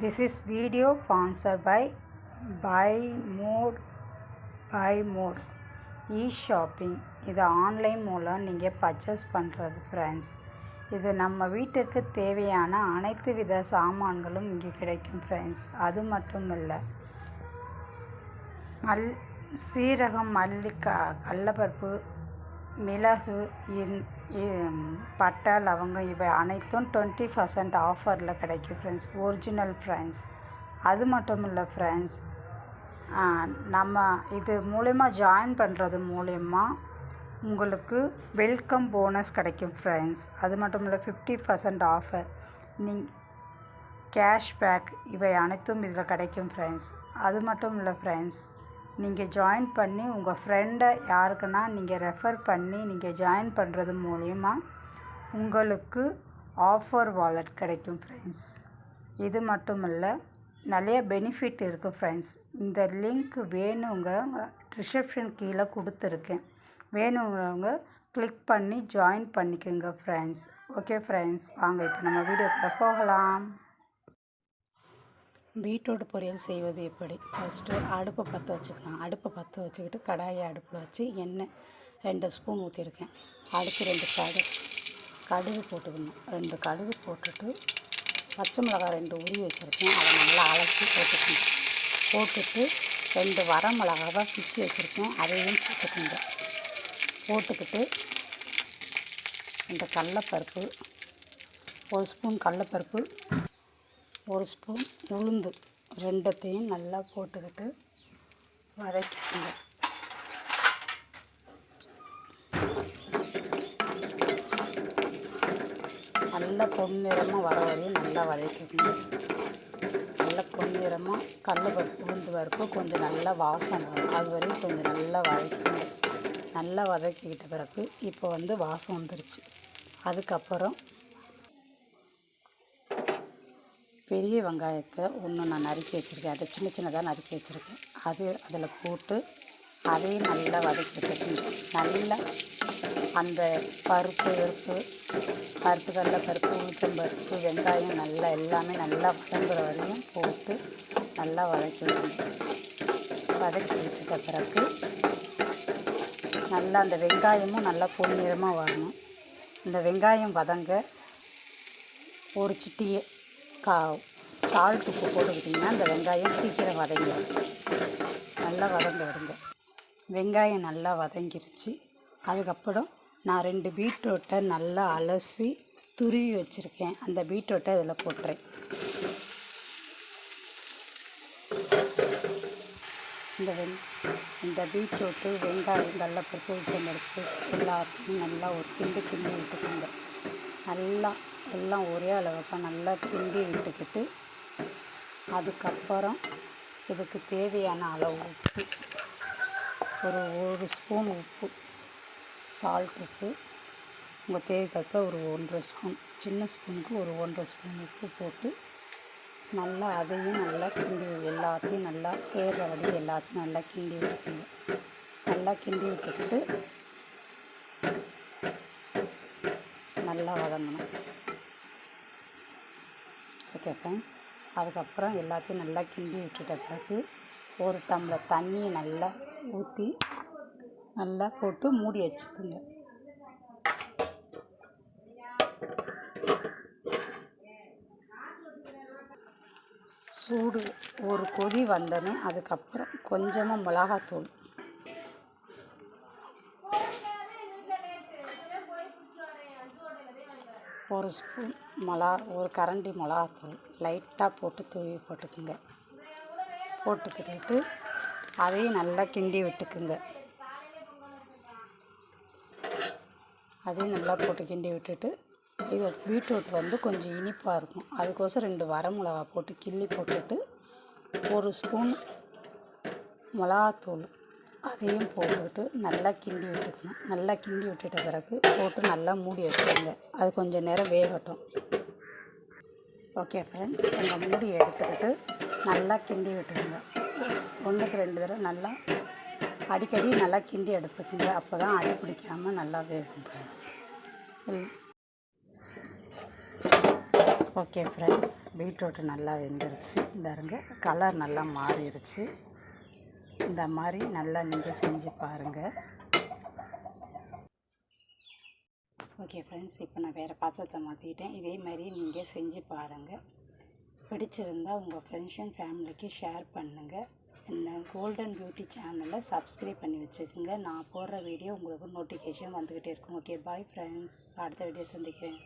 This is video sponsored by Buy More Buy More. E shopping இது online மூலம் நீங்கள் purchase பண்ணுறது friends இது நம்ம வீட்டுக்கு தேவையான அனைத்து வித சாமான்களும் இங்கே கிடைக்கும் ஃப்ரெண்ட்ஸ் அது மட்டும் இல்லை மல் சீரகம் மல்லி க கடலப்பருப்பு மிளகு இன் பட்டை லவங்கம் இவை அனைத்தும் டுவெண்ட்டி பர்சன்ட் ஆஃபரில் கிடைக்கும் ஃப்ரெண்ட்ஸ் ஒரிஜினல் ஃப்ரெண்ட்ஸ் அது மட்டும் இல்லை ஃப்ரெண்ட்ஸ் நம்ம இது மூலயமா ஜாயின் பண்ணுறது மூலயமா உங்களுக்கு வெல்கம் போனஸ் கிடைக்கும் ஃப்ரெண்ட்ஸ் அது மட்டும் இல்லை ஃபிஃப்டி பர்சன்ட் ஆஃபர் நீங் கேஷ்பேக் இவை அனைத்தும் இதில் கிடைக்கும் ஃப்ரெண்ட்ஸ் அது மட்டும் இல்லை ஃப்ரெண்ட்ஸ் நீங்கள் ஜாயின் பண்ணி உங்கள் ஃப்ரெண்டை யாருக்குன்னா நீங்கள் ரெஃபர் பண்ணி நீங்கள் ஜாயின் பண்ணுறது மூலயமா உங்களுக்கு ஆஃபர் வாலெட் கிடைக்கும் ஃப்ரெண்ட்ஸ் இது மட்டும் இல்லை நிறைய பெனிஃபிட் இருக்குது ஃப்ரெண்ட்ஸ் இந்த லிங்க் வேணுங்க ரிசப்ஷன் கீழே கொடுத்துருக்கேன். வேணுங்கிறவங்க கிளிக் பண்ணி ஜாயின் பண்ணிக்கோங்க ஃப்ரெண்ட்ஸ் ஓகே ஃப்ரெண்ட்ஸ் வாங்க இப்போ நம்ம வீடியோக்குள்ளே போகலாம். பீட்ரூட் பொரியல் செய்வது எப்படி? ஃபஸ்ட்டு அடுப்பை பற்ற வச்சுக்கலாம் அடுப்பை பற்ற வச்சுக்கிட்டு கடாயை அடுப்பில் வச்சு எண்ணெய் ரெண்டு ஸ்பூன் ஊற்றிருக்கேன் அடுத்து ரெண்டு கடு கடுகு போட்டுக்கணும். ரெண்டு கடுகு போட்டுட்டு பச்சை மிளகாய் ரெண்டு உரி வச்சுருக்கேன். அதை நல்லா அலசி போட்டுக்கணும். போட்டுட்டு ரெண்டு வர மிளகாவை பிச்சு வச்சுருக்கேன். அதையும் போட்டுக்கோங்க. போட்டுக்கிட்டு இந்த கடலப்பருப்பு ஒரு ஸ்பூன் கடலப்பருப்பு ஒரு ஸ்பூன் உளுந்து ரெண்டத்தையும் நல்லா போட்டுக்கிட்டு வதக்கிக்கோங்க. நல்லா பொன்னிறமாக வர வரையும் நல்லா வதக்கிக்கோங்க. நல்லா பொன்னிறமாக கடலப்பருப்பு உளுந்து பருப்பு கொஞ்சம் நல்லா வாசம் வரும். அது வரையும் கொஞ்சம் நல்லா வதக்கிக்கோங்க. நல்லா வதக்கிக்கிட்ட பிறகு இப்போ வந்து வாசம் வந்துருச்சு. அதுக்கப்புறம் பெரிய வெங்காயத்தை ஒன்று நான் நறுக்கி வச்சுருக்கேன். அதை சின்ன சின்னதாக நறுக்கி வச்சுருக்கேன். அது அதில் போட்டு அதையும் நல்லா வதக்கி வச்சுருக்கேன். நல்லா அந்த பருப்பு வெறுப்பு பருப்பு கடல பருப்பு உளுத்தம் பருப்பு வெங்காயம் நல்லா எல்லாமே நல்லா வதங்குற வரையும் போட்டு நல்லா வதக்கி விடணும். வதக்கி விட்டுட்ட பிறகு நல்லா அந்த வெங்காயமும் நல்லா பொன்னிறமாக வரணும். இந்த வெங்காயம் வதங்க ஒரு சிட்டியை கா சால்ட் உப்பு போட்டுக்கிட்டிங்கன்னா அந்த வெங்காயம் சீக்கிரம் வதங்கிடும். நல்லா வதங்க விடுங்க. வெங்காயம் நல்லா வதங்கிருச்சு. அதுக்கப்புறம் நான் ரெண்டு பீட்ரூட்டை நல்லா அலசி துருவி வச்சுருக்கேன். அந்த பீட்ரூட்டை இதில் போட்டுறேன். இந்த வெங் இந்த பீட்ரூட்டு வெங்காயம் கடலப்பருப்பு உளுத்தம்பருப்பு எல்லாத்தையும் நல்லா ஒரு கிண்டு கிண்டு விட்டுக்கோங்க. நல்லா எல்லாம் ஒரே அளவுக்கு நல்லா கிண்டி விட்டுக்கிட்டு அதுக்கப்புறம் இதுக்கு தேவையான அளவு உப்பு. ஒரு ஒரு ஸ்பூன் உப்பு. சால்ட் உப்பு. உங்கள் தேவைக்கேற்ப ஒரு ஒன்றரை ஸ்பூன் சின்ன ஸ்பூனுக்கு ஒரு ஒன்றரை ஸ்பூன் உப்பு போட்டு நல்லா அதையும் நல்லா கிண்டி எல்லாத்தையும் நல்லா சேர்றபடி எல்லாத்தையும் நல்லா கிண்டி விட்டுக்கோங்க. நல்லா கிண்டி விட்டுக்கிட்டு நல்லா வதங்கணும். Okay friends. அதுக்கப்புறம் எல்லாத்தையும் நல்லா கிண்டி விட்டுட்ட பிறகு ஒரு டம்ளர் தண்ணியை நல்லா ஊற்றி நல்லா போட்டு மூடி வச்சுக்கோங்க. சூடு ஒரு கொதி வந்தோடனே அதுக்கப்புறம் கொஞ்சமாக மிளகாத்தூள். ஒரு ஸ்பூன் மிளகா ஒரு கரண்டி மிளகாத்தூள் லைட்டாக போட்டு தூவி போட்டுக்குங்க. போட்டுக்கிட்டு அதையும் நல்லா கிண்டி விட்டுக்குங்க. அதையும் நல்லா போட்டு கிண்டி விட்டுட்டு இது பீட்ரூட் வந்து கொஞ்சம் இனிப்பாக இருக்கும். அதுக்கோசரம் ரெண்டு வர மிளகா போட்டு கிள்ளி போட்டுட்டு ஒரு ஸ்பூன் மிளகாத்தூள் அதையும் போட்டுக்கிட்டு நல்லா கிண்டி விட்டுக்கணும். நல்லா கிண்டி விட்டுட்ட பிறகு போட்டு நல்லா மூடி வச்சுருங்க அது கொஞ்சம் நேரம் வேகட்டும். ஓகே ஃப்ரெண்ட்ஸ் உங்கள் மூடி எடுத்துக்கிட்டு நல்லா கிண்டி விட்டுருங்க. ஒன்றுக்கு ரெண்டு தடவை நல்லா அடிக்கடி நல்லா கிண்டி எடுத்துக்கோங்க. அப்போ தான் அடி பிடிக்காமல் நல்லா வேகும் ஃப்ரெண்ட்ஸ் ஓகே ஃப்ரெண்ட்ஸ் பீட்ரூட் நல்லா வெந்துருச்சு. இந்த கலர் நல்லா மாறிடுச்சு. இந்த மாதிரி நல்லா நீங்கள் செஞ்சு பாருங்கள் ஓகே ஃப்ரெண்ட்ஸ் இப்போ நான் வேறு பாத்திரத்தில் மாற்றிக்கிட்டேன் இதே மாதிரி நீங்கள் செஞ்சு பாருங்கள் பிடிச்சிருந்தா உங்கள் ஃப்ரெண்ட்ஸ் அண்ட் ஃபேமிலிக்கு ஷேர் பண்ணுங்கள் இந்த கோல்டன் பியூட்டி சேனலை சப்ஸ்கிரைப் பண்ணி வச்சுக்கோங்க. நான் போடுற வீடியோ உங்களுக்கு நோட்டிஃபிகேஷன் வந்துக்கிட்டே இருக்கும். ஓகே பாய் ஃப்ரெண்ட்ஸ் அடுத்த வீடியோ சந்திக்கிறேன்.